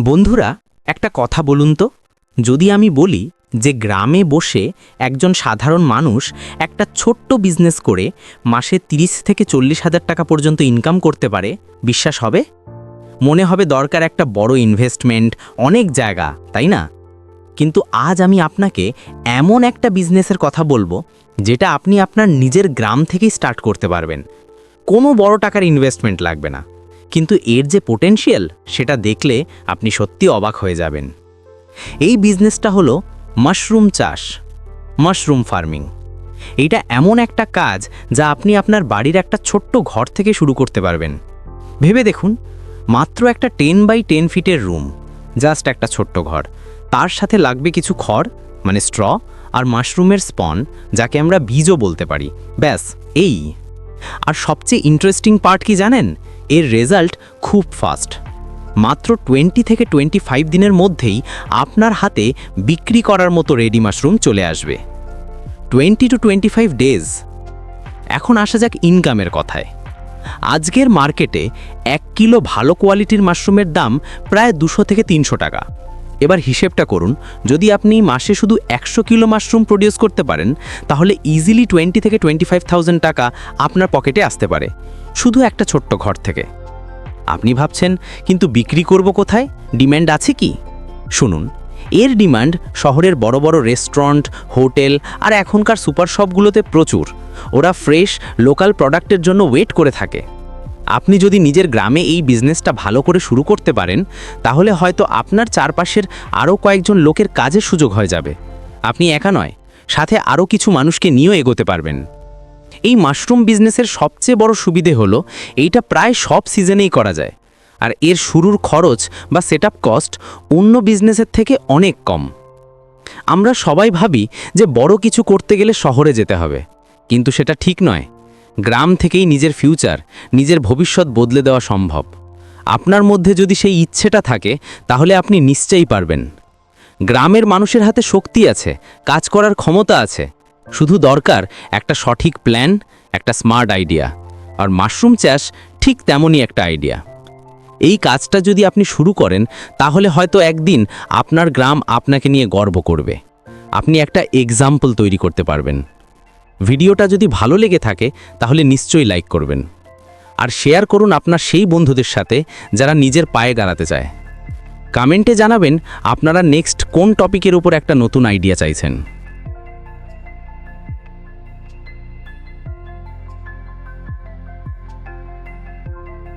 বন্ধুরা, একটা কথা বলুন তো। যদি আমি বলি যে গ্রামে বসে একজন সাধারণ মানুষ একটা ছোট্ট বিজনেস করে মাসে ৩০ থেকে চল্লিশ হাজার টাকা পর্যন্ত ইনকাম করতে পারে, বিশ্বাস হবে? মনে হবে দরকার একটা বড় ইনভেস্টমেন্ট অনেক জায়গা, তাই না? কিন্তু আজ আমি আপনাকে এমন একটা বিজনেসের কথা বলব যেটা আপনি আপনার নিজের গ্রাম থেকেই স্টার্ট করতে পারবেন। কোনো বড় টাকার ইনভেস্টমেন্ট লাগবে না। কিন্তু এর যে পোটেনশিয়াল সেটা দেখলে আপনি সত্যি অবাক হয়ে যাবেন। এই বিজনেসটা হলো মাশরুম চাষ মাশরুম ফার্মিং এইটা এমন একটা কাজ যা আপনি আপনার বাড়ির একটা ছোট্ট ঘর থেকে শুরু করতে পারবেন। ভেবে দেখুন, মাত্র একটা টেন বাই টেন ফিটের রুম জাস্ট একটা ছোট্ট ঘর। তার সাথে লাগবে কিছু খড় মানে স্ট্র আর মাশরুমের স্পন যাকে আমরা বীজও বলতে পারি। ব্যাস, এই। আর সবচেয়ে ইন্টারেস্টিং পার্ট কি জানেন? এর রেজাল্ট খুব ফাস্ট মাত্র টোয়েন্টি থেকে টোয়েন্টি ফাইভ দিনের মধ্যেই আপনার হাতে বিক্রি করার মতো রেডি মাশরুম চলে আসবে। Twenty two twenty five days এখন আসা যাক ইনকামের কথায়। আজকের মার্কেটে এক কিলো ভালো কোয়ালিটির মাশরুমের দাম প্রায় দুশো থেকে তিনশো টাকা। এবার হিসেবটা করুন, যদি আপনি মাসে শুধু একশো কিলো মাশরুম প্রডিউস করতে পারেন, তাহলে ইজিলি টোয়েন্টি থেকে টোয়েন্টি ফাইভ থাউজেন্ড টাকা আপনার পকেটে আসতে পারে, শুধু একটা ছোট্ট ঘর থেকে। আপনি ভাবছেন, কিন্তু বিক্রি করব কোথায়? ডিম্যান্ড আছে কি? শুনুন, এর ডিমান্ড শহরের বড় বড় রেস্টুরেন্ট হোটেল আর এখনকার সুপার শপগুলোতে প্রচুর। ওরা ফ্রেশ লোকাল প্রোডাক্টের জন্য ওয়েট করে থাকে। আপনি যদি নিজের গ্রামে এই বিজনেসটা ভালো করে শুরু করতে পারেন, তাহলে হয়তো আপনার চারপাশের আরও কয়েকজন লোকের কাজের সুযোগ হয়ে যাবে। আপনি একা নয়, সাথে আরও কিছু মানুষকে নিয়েও এগোতে পারবেন। এই মাশরুম বিজনেসের সবচেয়ে বড় সুবিধে হলো, এইটা প্রায় সব সিজনেই করা যায়। আর এর শুরুর খরচ বা সেটআপ কস্ট অন্য বিজনেসের থেকে অনেক কম। আমরা সবাই ভাবি যে বড় কিছু করতে গেলে শহরে যেতে হবে, কিন্তু সেটা ঠিক নয়। গ্রাম থেকেই নিজের ফিউচার নিজের ভবিষ্যৎ বদলে দেওয়া সম্ভব। আপনার মধ্যে যদি সেই ইচ্ছেটা থাকে, তাহলে আপনি নিশ্চয়ই পারবেন। গ্রামের মানুষের হাতে শক্তি আছে, কাজ করার ক্ষমতা আছে। শুধু দরকার একটা সঠিক প্ল্যান একটা স্মার্ট আইডিয়া আর মাশরুম চাষ ঠিক তেমনই একটা আইডিয়া এই কাজটা যদি আপনি শুরু করেন, তাহলে হয়তো একদিন আপনার গ্রাম আপনাকে নিয়ে গর্ব করবে। আপনি একটা এক্সাম্পল তৈরি করতে পারবেন। ভিডিওটা যদি ভালো লেগে থাকে, তাহলে নিশ্চয়ই লাইক করবেন। আর শেয়ার করুন আপনার সেই বন্ধুদের সাথে যারা নিজের পায়ে দাঁড়াতে চায়। কমেন্টে জানাবেন, আপনারা নেক্সট কোন টপিকের উপর একটা নতুন আইডিয়া চাইছেন।